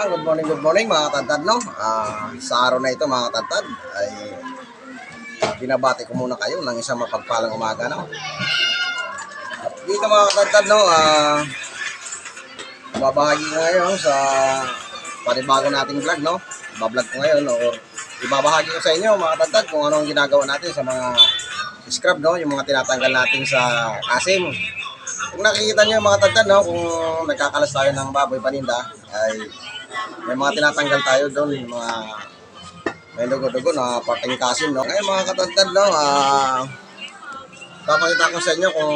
Ah, good morning, good morning mga katantad, no? Ah, sa araw na ito mga katantad ay binabati ko muna kayo ng isang mapagpalang umaga, no? At dito mga katantad, no? Ah, babahagi ko ngayon sa panibago nating vlog, no? Bablog ko ngayon, no? Or ibabahagi ko sa inyo mga katantad kung ano ang ginagawa natin sa mga scrub, no? Yung mga tinatanggal natin sa asim. Kung nakikita niyo mga tantad, no? Kung nagkakalas tayo ng baboy paninda, ay may mga tinatanggal tayo doon, mga may dugo-dugo na parting kasim, no? Ngayon mga katantad, no, ah, papakita ko sa inyo kung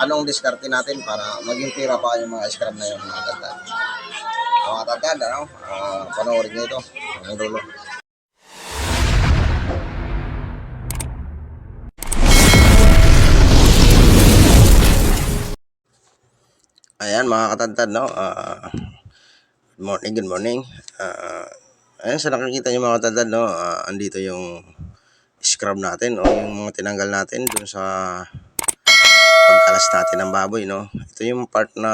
anong diskarte natin para maging pira pa yung mga scrub na yun, mga katantad. Mga katantad, ano, ah, panoorin nyo ito, ang dulo. Ayan mga katantad, no? Ah, good morning, good morning. Ah, ayan, sa nakikita nyo mga katantad, no? Ah, andito yung scrub natin o yung mga tinanggal natin dun sa pagkalas natin ng baboy, no? Ito yung part na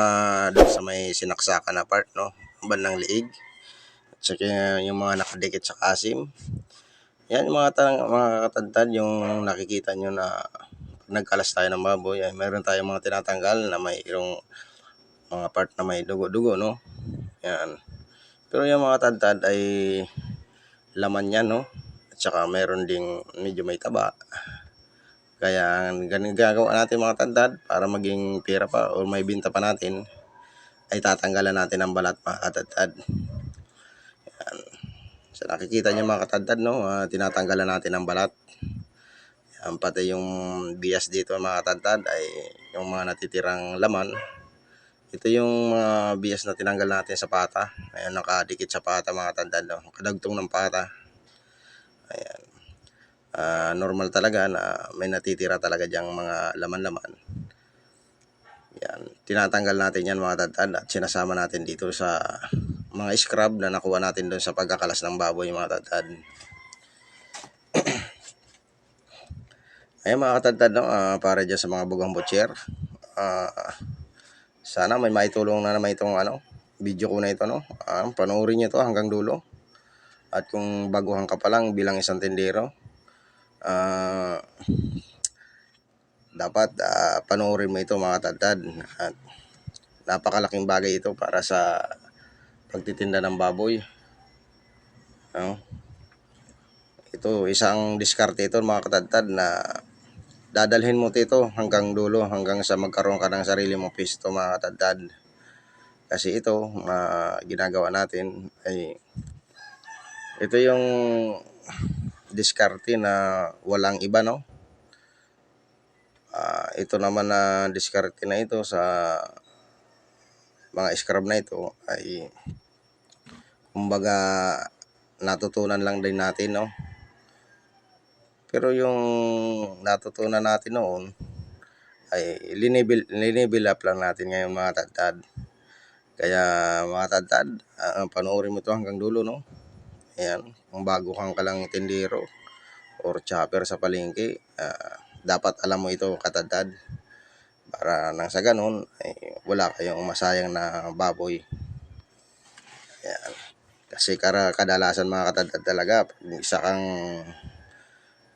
dun sa may sinaksakan na part, no? Bandang liig. At saka yung mga nakadikit sa kasim. Yan mga, tanang, mga katantad, yung nakikita nyo na nagkalas tayo ng baboy, ay meron tayong mga tinatanggal na mayroong mga part na may dugo-dugo, no? Yan. Pero yung mga tadtad ay laman yan, no? At saka meron ding medyo may taba. Kaya ganun gagawa natin mga tadtad para maging pera pa o may binta pa natin ay tatanggalan natin ang balat mga katadtad. Yan. So nakikita niyo mga katadtad, no? Ah, tinatanggalan natin ang balat. Yan, pati yung bias dito mga katadtad ay yung mga natitirang laman ito yung mga bias na tinanggal natin sa pata. Ayan, nakadikit sa pata mga tandad. No? Kadagtong ng pata. Ayan. Ah, normal talaga na may natitira talaga diyang mga laman-laman. Yan. Tinatanggal natin yan mga tandad at sinasama natin dito sa mga scrub na nakuha natin doon sa pagkakalas ng baboy mga tandad. Ayan mga katantad, no? Ah, para dyan sa mga bugang butcher. Ah, sana may maitulong na naman itong ano, video ko na ito no. Ah, panoorin niyo to hanggang dulo. At kung baguhan ka pa lang bilang isang tindero, ah, dapat ah, panoorin mo ito mga tadtad. At napakalaking bagay ito para sa pagtitinda ng baboy. No? Ito, isang diskarte ito mga katadtad na dadalhin mo ito hanggang dulo, hanggang sa magkaroon ka ng sarili mong pisto mga katadtad. Kasi ito, ma ginagawa natin ay ito yung diskarte na walang iba, no? Ah, ito naman na diskarte na ito sa mga scrub na ito ay kumbaga natutunan lang din natin, no? Pero yung natutunan natin noon ay linebil, linebil up lang natin ngayon mga tadtad. Kaya mga tadtad, uh, panoorin mo to hanggang dulo, no? Ayan, kung bago kang kalang tindero or chopper sa palengke, ah, dapat alam mo ito katadtad. Para nang sa ganun, ay wala kayong masayang na baboy. Ayan. Kasi kadalasan mga katadtad talaga, isa kang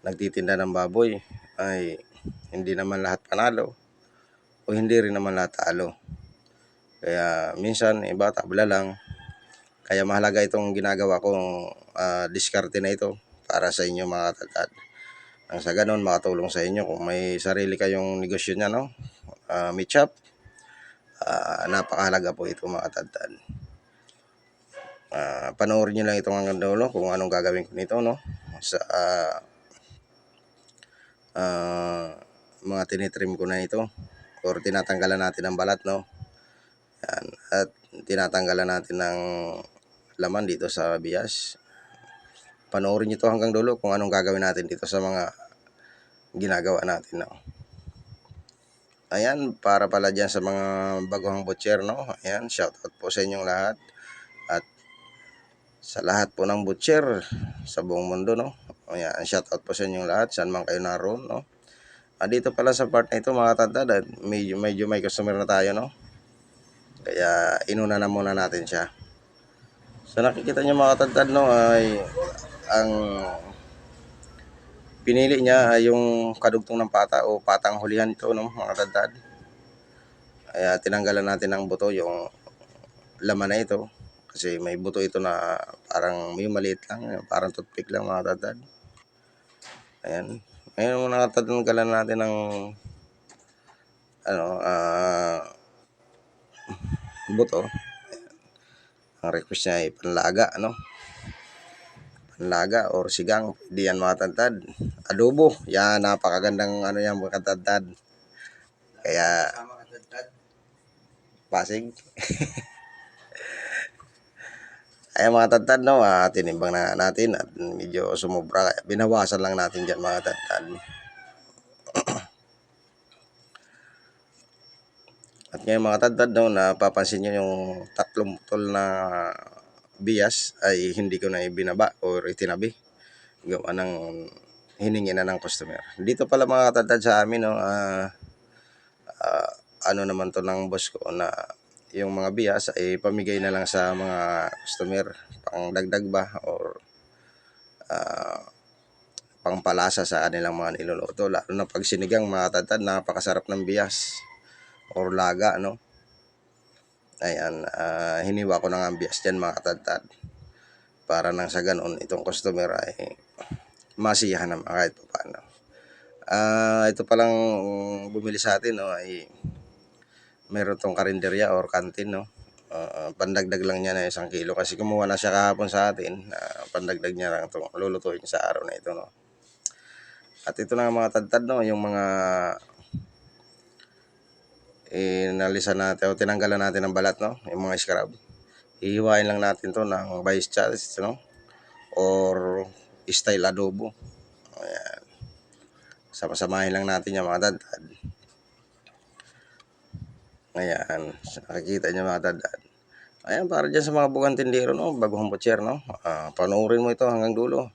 nagtitinda ng baboy ay hindi naman lahat panalo o hindi rin naman lahat talo. Kaya minsan iba tabla lang. Kaya mahalaga itong ginagawa kong ah, diskarte na ito para sa inyo mga tatad. Ang sa ganun makatulong sa inyo kung may sarili kayong negosyo niya no. Uh, meat shop. Ah, napakahalaga po ito mga tatad. Ah, panoorin niyo lang itong hanggang dulo kung anong gagawin ko nito no. Sa ah, ah, mga tinitrim ko na ito. Or tinatanggalan natin ng balat no? Yan. at tinatanggalan natin ng laman dito sa bias. Panoorin nyo to hanggang dulo kung anong gagawin natin dito sa mga ginagawa natin no? Ayan para pala dyan sa mga baguhang butcher no? Ayan shout out po sa inyong lahat. At sa lahat po ng butcher sa buong mundo no ayan shout out po sa inyong lahat saan man kayo naroon no Ah, dito pala sa part na ito mga tatad, medyo, medyo may customer na tayo, no? Kaya inuna na muna natin siya. Sa nakikita niyo mga katadtad no ay ang pinili niya ay yung kadugtong ng pata o patang hulihan ito no mga katadtad. Kaya tinanggalan natin ng buto yung laman na ito kasi may buto ito na parang may maliit lang, parang toothpick lang mga katadtad. Ayan. Ngayon mga katadtad natin ng ano ah buto. Ang request niya ay panlaga, ano? Panlaga or sigang. Di yan mga tantad. Adobo. Yan, napakagandang ano yan mga tantad. Kaya, pasig. Ay mga tantad, no? Ah, tinimbang na natin at medyo sumubra. Binawasan lang natin dyan mga tantad. At ngayon mga tantad, no, napapansin nyo yung tatlong tol na bias ay hindi ko na ibinaba or itinabi. Gawa ng hiningi na ng customer. Dito pala mga katantad sa amin, no, ah, ah, ano naman to ng boss ko na yung mga bias ay pamigay na lang sa mga customer pang dagdag ba or ah, pangpalasa sa kanilang mga niluluto. Lalo na pag sinigang mga napakasarap ng bias or laga, no? Ayan, ah, hiniwa ko na nga ang bias dyan mga katantad. Para nang sa ganun, itong customer ay masiyahan naman kahit pa paano. Ah, ito palang bumili sa atin, no, ay meron tong karinderya or kantin, no. Ah, pandagdag lang niya na isang kilo kasi kumuha na siya kahapon sa atin. Ah, pandagdag niya lang itong lulutuin sa araw na ito, no. At ito na mga tantad, no, yung mga inalisan natin o tinanggalan natin ng balat, no, yung mga scrub. Ihiwain lang natin to ng vice choice, no, or style adobo. Ayan. Sama-samahin lang natin yung mga tantad. Ayan, nakikita niyo mga tandaan. Ayan, para dyan sa mga bugang tindero, no? Baguhang butcher, no? Ah, panoorin mo ito hanggang dulo.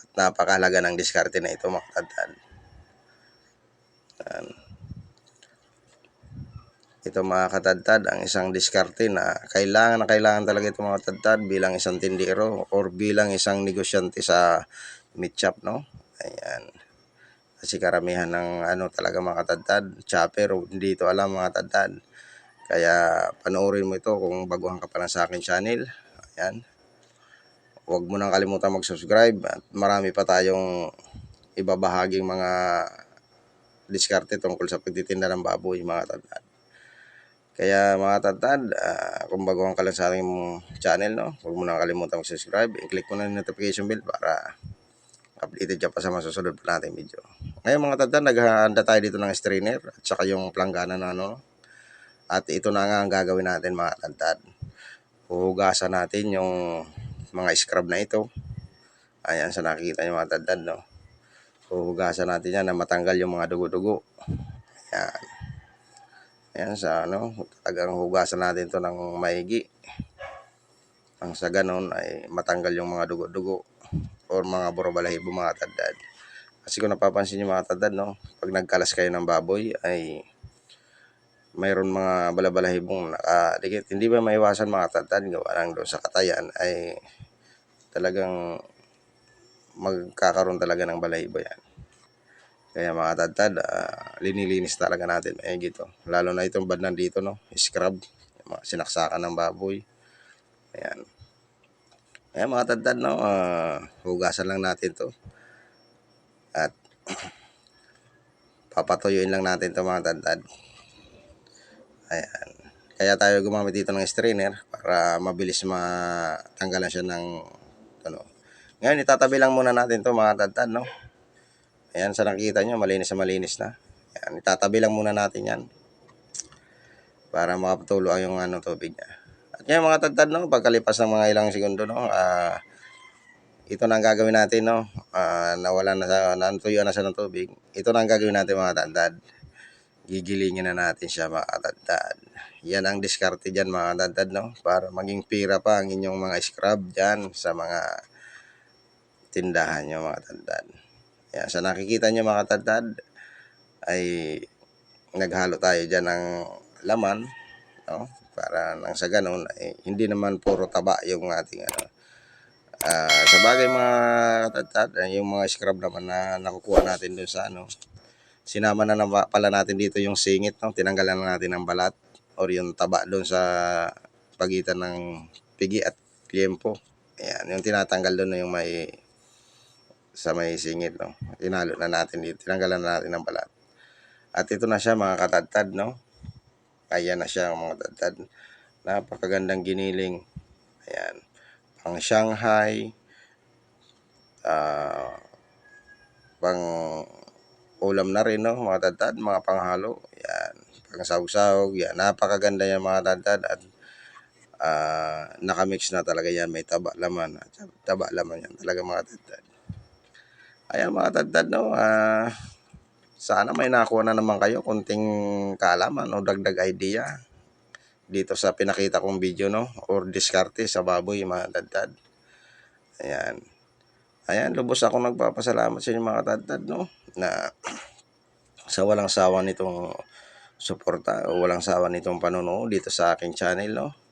At napakahalaga ng diskarte na ito, mga tandaan. Ayan. Ito mga katadtad, ang isang diskarte na kailangan na kailangan talaga ito mga katadtad bilang isang tindero or bilang isang negosyante sa meat shop, no? Ayan. Kasi karamihan ng ano talaga mga katadtad, chopper, hindi ito alam mga katadtad. Kaya panoorin mo ito kung baguhan ka pa lang sa akin channel. Ayan. Huwag mo nang kalimutan mag-subscribe at marami pa tayong ibabahaging mga diskarte tungkol sa pagtitinda ng baboy mga tandaan. Kaya mga tandaan, uh, kung baguhan ka lang sa aking channel, no, huwag mo nang kalimutan mag-subscribe. I-click mo na yung notification bell para updated ka pa sa masusunod pa natin video. Ngayon mga tandaan, naghahanda tayo dito ng strainer at saka yung planggana na ano, at ito na nga ang gagawin natin mga tantad. Huhugasan natin yung mga scrub na ito. Ayan sa nakikita nyo mga tantad no. Huhugasan natin yan na matanggal yung mga dugo-dugo. Ayan. Ayan sa ano, talagang hugasan natin to ng maigi. Ang sa ganon ay matanggal yung mga dugo-dugo or mga borobalahibo mga tandad. Kasi kung napapansin nyo mga tandad, no, pag nagkalas kayo ng baboy ay mayroon mga balabalahibong nakadikit. Hindi ba maiwasan mga tatad gawa lang doon sa katayan ay talagang magkakaroon talaga ng balahibo yan. Kaya mga tatad, uh, linilinis talaga natin may gito. Lalo na itong bad dito, no? Scrub, mga sinaksakan ng baboy. Ayan. Ayan mga tatad, no? Uh, hugasan lang natin to. At papatuyuin lang natin to mga tatad. Ayan. Kaya tayo gumamit dito ng strainer para mabilis matanggalan siya ng ano. Ngayon, itatabi lang muna natin to mga tadtad, no? Ayan, sa nakita nyo, malinis na malinis na. Ayan, itatabi lang muna natin yan. Para makapatulo ang yung ano, tubig niya. At ngayon mga tadtad, no? Pagkalipas ng mga ilang segundo, no? Ah... Uh, ito na ang gagawin natin, no? Uh, nawala na sa, natuyo na siya ng tubig. Ito na ang gagawin natin mga tandad gigilingin na natin siya mga katadtad. Yan ang diskarte dyan mga katadtad, no? Para maging pira pa ang inyong mga scrub dyan sa mga tindahan nyo mga katadtad. Yan, sa nakikita nyo mga katadtad, ay naghalo tayo dyan ng laman, no? Para nang sa ganun, eh, hindi naman puro taba yung ating ano. Ah, sa bagay mga katadtad, yung mga scrub naman na nakukuha natin dun sa ano, sinama na naman pala natin dito yung singit, no? tinanggalan na natin ng balat or yung taba doon sa pagitan ng pigi at liempo. Ayan, yung tinatanggal doon na yung may sa may singit, no? Tinalo na natin dito, tinanggalan na natin ng balat. At ito na siya mga katadtad, no? Ayan na siya mga katadtad. Napakagandang giniling. Ayan. Pang Shanghai, ah, pang ulam na rin, no? Mga katadtad, mga panghalo. Ayan. Pang sawsaw. Yan. Napakaganda yan mga katadtad. At ah, nakamix na talaga yan. May taba laman. Taba laman yan talaga mga katadtad. Ayan mga katadtad, no? Ah, sana may nakuha na naman kayo konting kaalaman o dagdag idea dito sa pinakita kong video no or diskarte sa baboy mga katadtad. Ayan. Ayan, lubos ako nagpapasalamat sa inyo mga katadtad no na sa walang sawa nitong suporta o walang sawa nitong panonood dito sa aking channel no.